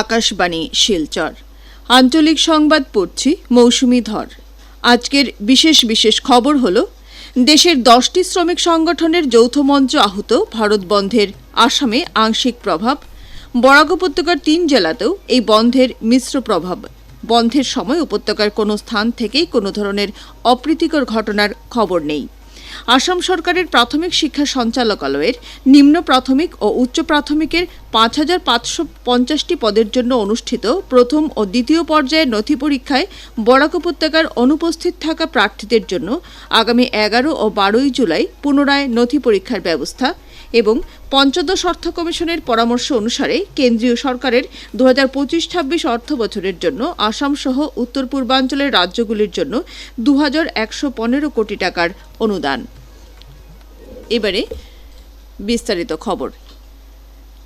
আকাশবাণী, শিলচর। আঞ্চলিক সংবাদ পড়ছি মৌসুমি ধর। আজকের বিশেষ বিশেষ খবর হল, দেশের দশটি শ্রমিক সংগঠনের যৌথ মঞ্চ আহত ভারত বন্ধের আসামে আংশিক প্রভাব। বরাক উপত্যকার তিন জেলাতেও এই বন্ধের মিশ্র প্রভাব। বন্ধের সময় উপত্যকার কোনো স্থান থেকেই কোনো ধরনের অপ্রীতিকর ঘটনার খবর নেই। আসাম সরকারের প্রাথমিক শিক্ষা সঞ্চালকালয়ের নিম্ন প্রাথমিক ও উচ্চ প্রাথমিকের পাঁচ হাজার পাঁচশো পঞ্চাশটি পদের জন্য অনুষ্ঠিত প্রথম ও দ্বিতীয় পর্যায়ের নথি পরীক্ষায় বরাক উপত্যকার অনুপস্থিত থাকা প্রার্থীদের জন্য আগামী এগারো ও বারোই জুলাই পুনরায় নথি পরীক্ষার ব্যবস্থা। এবং পঞ্চদশ অর্থ কমিশনের পরামর্শ অনুসারে কেন্দ্রীয় সরকারের দু হাজার পঁচিশ ছাব্বিশ অর্থ বছরের জন্য আসাম সহ উত্তর পূর্বাঞ্চলের রাজ্যগুলির জন্য দু হাজার একশো পনেরো কোটি টাকার অনুদান। এবারে বিস্তারিত খবর।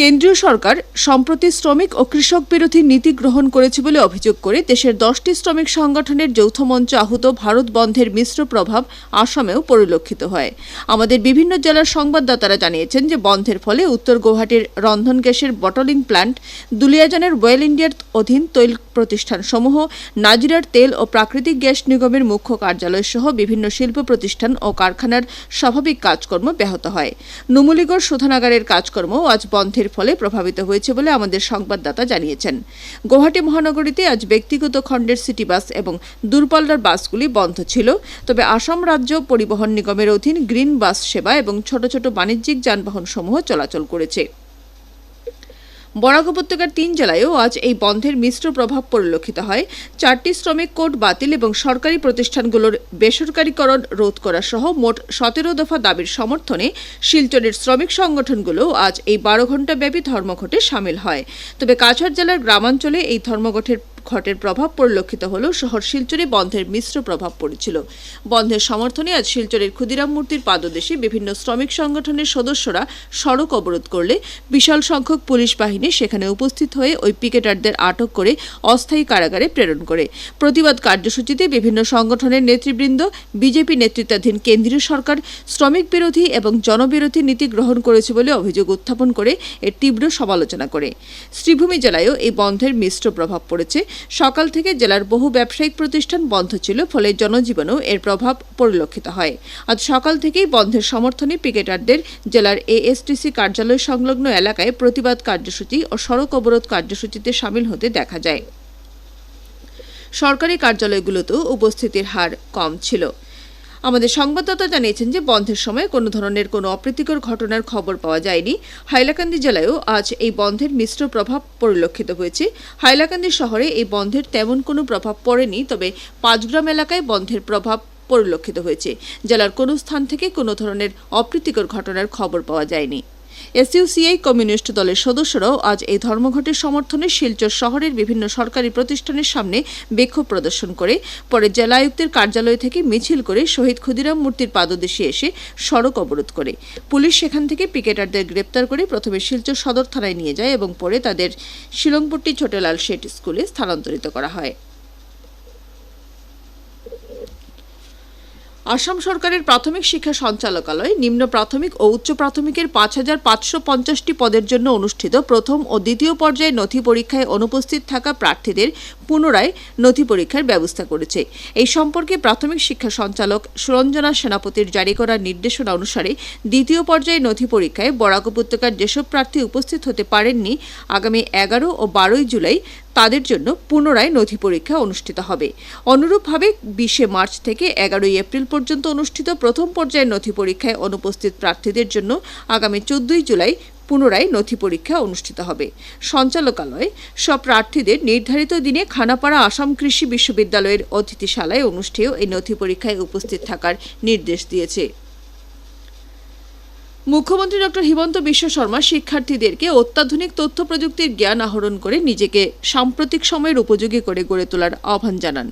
কেন্দ্রীয় সরকার সম্প্রতি শ্রমিক ও কৃষক বিরোধী নীতি গ্রহণ করেছে বলে অভিযোগ করে দেশের দশটি শ্রমিক সংগঠনের যৌথ মঞ্চ আহত ভারত বন্ধের মিশ্র প্রভাব আসামেও পরিলক্ষিত হয়। আমাদের বিভিন্ন জেলার সংবাদদাতারা জানিয়েছেন যে বন্ধের ফলে উত্তর গৌহাটির রন্ধন গ্যাসের বটলিং প্ল্যান্ট, দুলিয়াজানের ওয়েল ইন্ডিয়ার অধীন তৈল প্রতিষ্ঠানসমূহ, নাজিরার তেল ও প্রাকৃতিক গ্যাস নিগমের মুখ্য কার্যালয় সহ বিভিন্ন শিল্প প্রতিষ্ঠান ও কারখানার স্বাভাবিক কাজকর্ম ব্যাহত হয়। নুমুলিগড় শোধনাগারের কাজকর্ম আজ বন্ধের ফলে প্রভাবিত হয়েছে বলে আমাদের সংবাদদাতা জানিয়েছেন। গুয়াহাটি মহানগরীতে আজ ব্যক্তিগত খণ্ডের সিটি বাস এবং দূরপাল্লার বাসগুলি বন্ধ ছিল। তবে আসাম রাজ্য পরিবহন নিগমের অধীন গ্রিন বাস সেবা এবং ছোট ছোট বাণিজ্যিক যানবাহন সমূহ চলাচল করেছে। বরাক উপত্যকার তিন জেলায়ও আজ এই বন্ধের মিশ্র প্রভাব পরিলক্ষিত হয়। চারটি শ্রমিক কোর্ট বাতিল এবং সরকারি প্রতিষ্ঠানগুলোর বেসরকারীকরণ রোধ করা সহ মোট সতেরো দফা দাবির সমর্থনে শিলচরের শ্রমিক সংগঠনগুলো আজ এই বারো ঘণ্টাব্যাপী ধর্মঘটে সামিল হয়। তবে কাছাড় জেলার গ্রামাঞ্চলে এই ধর্মঘটের ঘটের প্রভাব পরিলক্ষিত হলেও শহর শিলচরে বন্ধের মিশ্র প্রভাব পড়েছিল। বন্ধের সমর্থনে আজ শিলচরের ক্ষুদিরাম মূর্তির পাদদেশে বিভিন্ন শ্রমিক সংগঠনের সদস্যরা সড়ক অবরোধ করলে বিশাল সংখ্যক পুলিশ বাহিনী সেখানে উপস্থিত হয়ে ওই পিকেটারদের আটক করে অস্থায়ী কারাগারে প্রেরণ করে। প্রতিবাদ কার্যসূচিতে বিভিন্ন সংগঠনের নেতৃবৃন্দ, বিজেপি নেতৃত্বাধীন কেন্দ্রীয় সরকার, শ্রমিক বিরোধী এবং জনবিরোধী নীতি গ্রহণ করেছে বলে অভিযোগ উত্থাপন করে এর তীব্র সমালোচনা করে। শ্রীভূমি জেলায়ও এই বন্ধের মিশ্র প্রভাব পড়েছে। সকাল থেকে জেলার বহু ব্যবসায়িক প্রতিষ্ঠান বন্ধ ছিল, ফলে জনজীবনেও এর প্রভাব পরিলক্ষিত হয়। আজ সকাল থেকেই বন্ধের সমর্থনে পিকেটারদের জেলার এএসটিসি কার্যালয় সংলগ্ন এলাকায় প্রতিবাদ কার্যসূচি ও সড়ক অবরোধ কার্যসূচিতে সামিল হতে দেখা যায়। সরকারি কার্যালয়গুলোতেও উপস্থিতির হার কম ছিল। আমাদের সংবাদদাতা জানিয়েছেন যে বন্ধের সময় কোনো ধরনের কোনো অপ্রীতিকর ঘটনার খবর পাওয়া যায়নি। হাইলাকান্দি জেলায়ও আজ এই বন্ধের মিশ্র প্রভাব পরিলক্ষিত হয়েছে। হাইলাকান্দি শহরে এই বন্ধের তেমন কোনো প্রভাব পড়েনি, তবে পাঁচগ্রাম এলাকায় বন্ধের প্রভাব পরিলক্ষিত হয়েছে। জেলার কোনো স্থান থেকে কোনো ধরনের অপ্রীতিকর ঘটনার খবর পাওয়া যায়নি। এসইউসিআই কমিউনিস্ট দলের সদস্যরাও আজ এই ধর্মঘটের সমর্থনে শিলচর শহরের বিভিন্ন সরকারি প্রতিষ্ঠানের সামনে বিক্ষোভ প্রদর্শন করে। পরে জেলা আয়ুক্তের কার্যালয় থেকে মিছিল করে শহীদ ক্ষুদিরাম মূর্তির পাদদেশে এসে সড়ক অবরোধ করে। পুলিশ সেখান থেকে পিকেটারদের গ্রেপ্তার করে প্রথমে শিলচর সদর থানায় নিয়ে যায় এবং পরে তাদের শিলংপট্টি ছোটলাল শেঠ স্কুলে স্থানান্তরিত করা হয়। আসাম সরকারের প্রাথমিক শিক্ষা সঞ্চালকালয় নিম্ন প্রাথমিক ও উচ্চ প্রাথমিকের পাঁচ হাজার পাঁচশো পঞ্চাশটি পদের জন্য অনুষ্ঠিত প্রথম ও দ্বিতীয় পর্যায়ে নথি পরীক্ষায় অনুপস্থিত থাকা প্রার্থীদের পুনরায় নথি পরীক্ষার ব্যবস্থা করেছে। এই সম্পর্কে প্রাথমিক শিক্ষা সঞ্চালক সুরঞ্জনা সেনাপতির জারি করা নির্দেশনা অনুসারে দ্বিতীয় পর্যায়ে নথি পরীক্ষায় বরাক উপত্যকার যেসব প্রার্থী উপস্থিত হতে পারেননি, আগামী এগারো ও বারোই জুলাই তাদের জন্য পুনরায় নথি পরীক্ষা অনুষ্ঠিত হবে। অনুরূপভাবে বিশে মার্চ থেকে এগারোই এপ্রিল পর্যন্ত অনুষ্ঠিত প্রথম পর্যায়ের নথি পরীক্ষায় অনুপস্থিত প্রার্থীদের জন্য আগামী চোদ্দই জুলাই পুনরায় নথি পরীক্ষা অনুষ্ঠিত হবে। সঞ্চালকালয় সব প্রার্থীদের নির্ধারিত দিনে খানাপাড়া আসাম কৃষি বিশ্ববিদ্যালয়ের অতিথিশালায় অনুষ্ঠেয় এই নথি পরীক্ষায় উপস্থিত থাকার নির্দেশ দিয়েছে। মুখ্যমন্ত্রী ডক্টর হিমন্ত বিশ্ব শর্মা শিক্ষার্থীদেরকে অত্যাধুনিক তথ্য প্রযুক্তির জ্ঞান আহরণ করে নিজেকে সাম্প্রতিক সময়ের উপযোগী করে গড়ে তোলার আহ্বান জানান।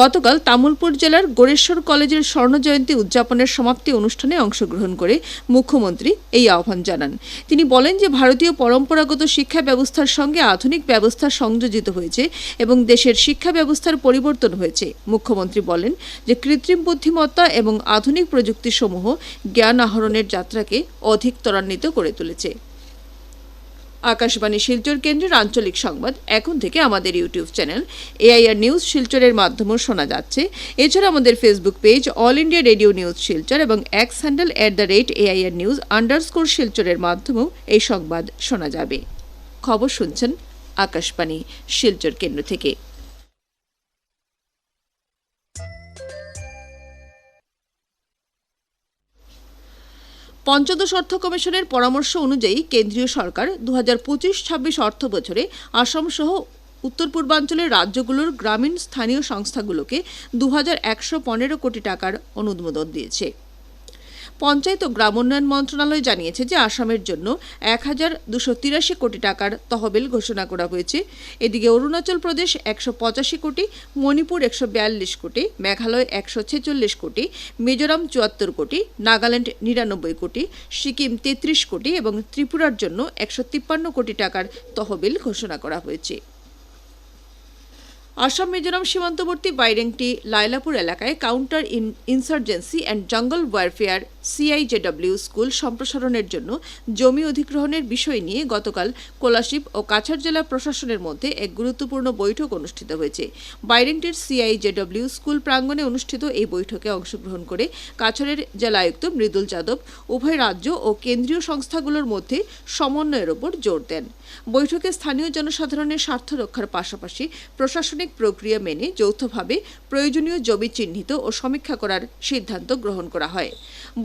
গতকাল তামুলপুর জেলার গোরেশ্বর কলেজের স্বর্ণ জয়ন্তী উদযাপনের সমাপ্তি অনুষ্ঠানে অংশগ্রহণ করে মুখ্যমন্ত্রী এই আহ্বান জানান। তিনি বলেন যে ভারতীয় পরম্পরাগত শিক্ষা ব্যবস্থার সঙ্গে আধুনিক ব্যবস্থা সংযোজিত হয়েছে এবং দেশের শিক্ষা ব্যবস্থার পরিবর্তন হয়েছে। মুখ্যমন্ত্রী বলেন যে কৃত্রিম বুদ্ধিমত্তা এবং আধুনিক প্রযুক্তিসমূহ জ্ঞান আহরণের যাত্রাকে অধিক ত্বরান্বিত করে তুলেছে। আকাশবাণী শিলচর কেন্দ্রের আঞ্চলিক সংবাদ এখন থেকে আমাদের ইউটিউব চ্যানেল এআইআর নিউজ শিলচরের মাধ্যমেও শোনা যাচ্ছে। এছাড়া আমাদের Facebook page All India Radio News Silchar এবং X handle at the rate AIR news underscore শিলচরের মাধ্যমেও এই সংবাদ শোনা যাবে। খবর শুনছেন আকাশবাণী শিলচর কেন্দ্র থেকে। পঞ্চদশ অর্থ কমিশনের পরামর্শ অনুযায়ী কেন্দ্রীয় সরকার দু হাজার পঁচিশ ছাব্বিশ অর্থ বছরে আসাম সহ উত্তর পূর্বাঞ্চলের রাজ্যগুলোর গ্রামীণ স্থানীয় সংস্থাগুলোকে দু হাজার একশো পনেরো কোটি টাকার অনুমোদন দিয়েছে। পঞ্চায়েত ও গ্রামোন্নয়ন মন্ত্রণালয় জানিয়েছে যে আসামের জন্য এক হাজার দুশো তিরাশি কোটি টাকার তহবিল ঘোষণা করা হয়েছে। এদিকে অরুণাচল প্রদেশ একশো পঁচাশি কোটি, মণিপুর একশো বিয়াল্লিশ কোটি, মেঘালয় একশো ছেচল্লিশ কোটি, মিজোরাম চুয়াত্তর কোটি, নাগাল্যান্ড নিরানব্বই কোটি, সিকিম তেত্রিশ কোটি এবং ত্রিপুরার জন্য একশো তিপ্পান্ন কোটি টাকার তহবিল ঘোষণা করা হয়েছে। আসাম, মিজোরাম সীমান্তবর্তী বাইরেংটি লাইলাপুর এলাকায় counter in insurgency and jungle warfare CIJW school সম্প্রসারণের জন্য জমি অধিগ্রহণের বিষয় নিয়ে গতকাল কোলাশিপ ও কাছাড় জেলা প্রশাসনের মধ্যে এক গুরুত্বপূর্ণ বৈঠক অনুষ্ঠিত হয়েছে। বাইরেংটির সিআইজেডব্লিউ স্কুল প্রাঙ্গণে অনুষ্ঠিত এই বৈঠকে অংশগ্রহণ করে কাছাড়ের জেলা আয়ুক্ত মৃদুল যাদব, উভয় রাজ্য ও কেন্দ্রীয় সংস্থাগুলোর মধ্যে সমন্বয়ের ওপর জোর দেন। বৈঠকে স্থানীয় জনসাধারণের স্বার্থ রক্ষার পাশাপাশি প্রশাসনিক প্রক্রিয়া মেনে যৌথভাবে প্রয়োজনীয় জমি চিহ্নিত ও সমীক্ষা করার সিদ্ধান্ত গ্রহণ করা হয়।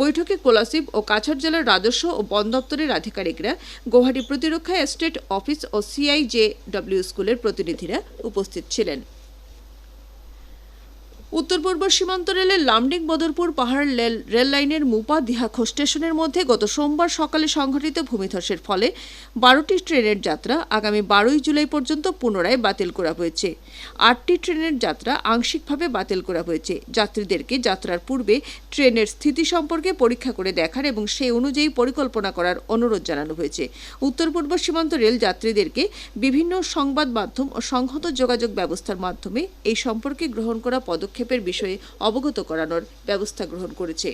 বৈঠকে কোলাসিব ও কাছাড় জেলার রাজস্ব ও বন দপ্তরের আধিকারিকরা গৌহাটি প্রতিরক্ষা এস্টেট অফিস ও সিআইজে ডব্লিউ স্কুলের প্রতিনিধিরা উপস্থিত ছিলেন। উত্তর পূর্ব সীমান্ত রেলের লামডিং বদরপুর পাহাড় রেল লাইনের মুপা দিহাখো স্টেশনের মধ্যে গত সোমবার সকালে সংঘটিত ভূমিধসের ফলে বারোটি ট্রেনের যাত্রা আগামী বারোই জুলাই পর্যন্ত পুনরায় বাতিল করা হয়েছে। আটটি ট্রেনের যাত্রা আংশিকভাবে বাতিল করা হয়েছে। যাত্রীদেরকে যাত্রার পূর্বে ট্রেনের স্থিতি সম্পর্কে পরীক্ষা করে দেখার এবং সেই অনুযায়ী পরিকল্পনা করার অনুরোধ জানানো হয়েছে। উত্তর পূর্ব সীমান্ত রেল যাত্রীদেরকে বিভিন্ন সংবাদ মাধ্যম ও সংহত যোগাযোগ ব্যবস্থার মাধ্যমে এই সম্পর্কে গ্রহণ করা পদক্ষেপের বিষয়ে অবগত করানোর ব্যবস্থা গ্রহণ করেছে।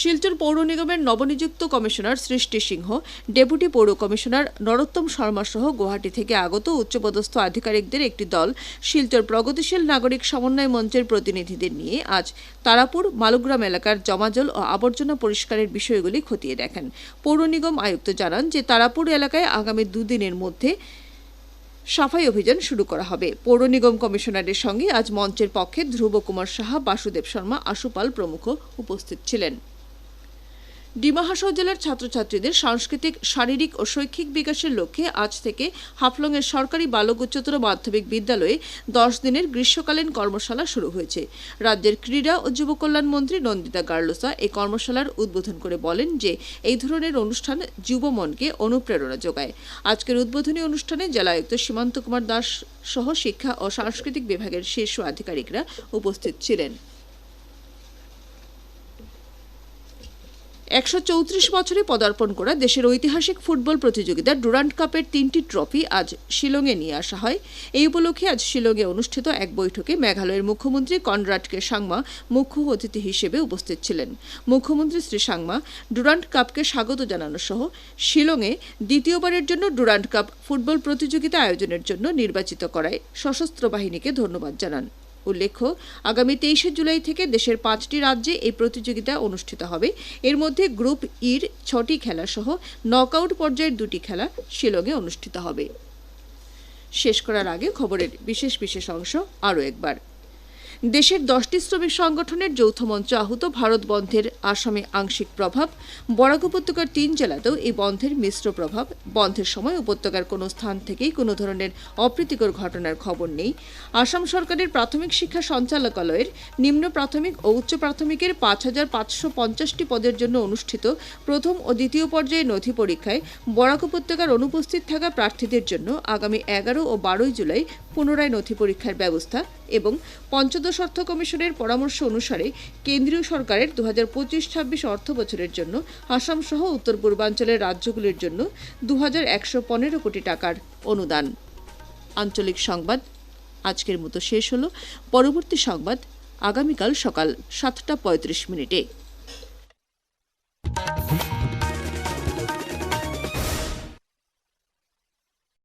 শিলচর পৌর নিগমের নবনিযুক্ত কমিশনার সৃষ্টি সিংহ, ডেপুটি পৌর কমিশনার নরোত্তম শর্মা সহ গুয়াহাটি থেকে আগত উচ্চপদস্থ আধিকারিকদের একটি দল শিলচর প্রগতিশীল নাগরিক সমন্বয় মঞ্চের প্রতিনিধিদের নিয়ে আজ তারাপুর, মালুগ্রাম এলাকার জমাজল ও আবর্জনা পরিষ্কারের বিষয়গুলি খতিয়ে দেখেন। পৌর নিগম আয়ুক্ত জানান যে তারাপুর এলাকায় আগামী দুদিনের মধ্যে সাফাই অভিযান শুরু করা হবে। পৌর নিগম কমিশনারের সঙ্গে আজ মঞ্চের পক্ষে ধ্রুব কুমার সাহা, বাসুদেব শর্মা, আশুপাল প্রমুখ উপস্থিত ছিলেন। ডিমা হাসাও জেলার ছাত্রছাত্রীদের সাংস্কৃতিক, শারীরিক ও শৈক্ষিক বিকাশের লক্ষ্যে আজ থেকে হাফলংয়ের সরকারি বালক উচ্চতর মাধ্যমিক বিদ্যালয়ে দশ দিনের গ্রীষ্মকালীন কর্মশালা শুরু হয়েছে। রাজ্যের ক্রীড়া ও যুব কল্যাণ মন্ত্রী নন্দিতা গার্লোসা এই কর্মশালার উদ্বোধন করে বলেন যে, এই ধরনের অনুষ্ঠান যুব মনকে অনুপ্রেরণা যোগায়। আজকের উদ্বোধনী অনুষ্ঠানে জেলা আয়ুক্ত সীমান্ত কুমার দাস সহ শিক্ষা ও সাংস্কৃতিক বিভাগের শীর্ষ আধিকারিকরা উপস্থিত ছিলেন। একশো চৌত্রিশ বছরে পদার্পণ করা দেশের ঐতিহাসিক ফুটবল প্রতিযোগিতা ডুরান্ট কাপের তিনটি ট্রফি আজ শিলংয়ে নিয়ে আসা হয়। এই উপলক্ষে আজ শিলংয়ে অনুষ্ঠিত এক বৈঠকে মেঘালয়ের মুখ্যমন্ত্রী কনরাডকে সাংমা মুখ্য অতিথি হিসেবে উপস্থিত ছিলেন। মুখ্যমন্ত্রী শ্রী সাংমা ডুরান্ট কাপকে স্বাগত জানানো সহ শিলংয়ে দ্বিতীয়বারের জন্য ডুরান্ট কাপ ফুটবল প্রতিযোগিতা আয়োজনের জন্য নির্বাচিত করায় সশস্ত্র বাহিনীকে ধন্যবাদ জানান। উল্লেখ্য, আগামী তেইশে জুলাই থেকে দেশের পাঁচটি রাজ্যে এই প্রতিযোগিতা অনুষ্ঠিত হবে। এর মধ্যে গ্রুপ ইর ছটি খেলা সহ নকআউট পর্যায়ের দুটি খেলা শিলংয়ে অনুষ্ঠিত হবে। শেষ করার আগে খবরের বিশেষ বিশেষ অংশ আরও একবার। দেশের দশটি শ্রমিক সংগঠনের যৌথ মঞ্চ আহত ভারত বন্ধের আসামে আংশিক প্রভাব। বরাক উপত্যকার তিন জেলাতেও এই বন্ধের মিশ্র প্রভাব। বন্ধের সময় উপত্যকার কোনো স্থান থেকেই কোনো ধরনের অপ্রীতিকর ঘটনার খবর নেই। আসাম সরকারের প্রাথমিক শিক্ষা সঞ্চালকালয়ের নিম্ন প্রাথমিক ও উচ্চ প্রাথমিকের পাঁচ হাজার পাঁচশো পঞ্চাশটি পদের জন্য অনুষ্ঠিত প্রথম ও দ্বিতীয় পর্যায়ে নথি পরীক্ষায় বরাক উপত্যকার অনুপস্থিত থাকা প্রার্থীদের জন্য আগামী এগারো ও বারোই জুলাই পুনরায় নথি পরীক্ষার ব্যবস্থা এবং পঞ্চদশ অর্থ কমিশনের পরামর্শ অনুসারে কেন্দ্রীয় সরকারের দু হাজার পঁচিশ ছাব্বিশ অর্থ বছরের জন্য আসাম সহ উত্তর পূর্বাঞ্চলের রাজ্যগুলির জন্য দু হাজার একশো পনেরো কোটি টাকার অনুদান। আঞ্চলিক সংবাদ, আজকের মতো শেষ হলো। পরবর্তী সংবাদ আগামীকাল সকাল সাতটা পঁয়ত্রিশ মিনিটে।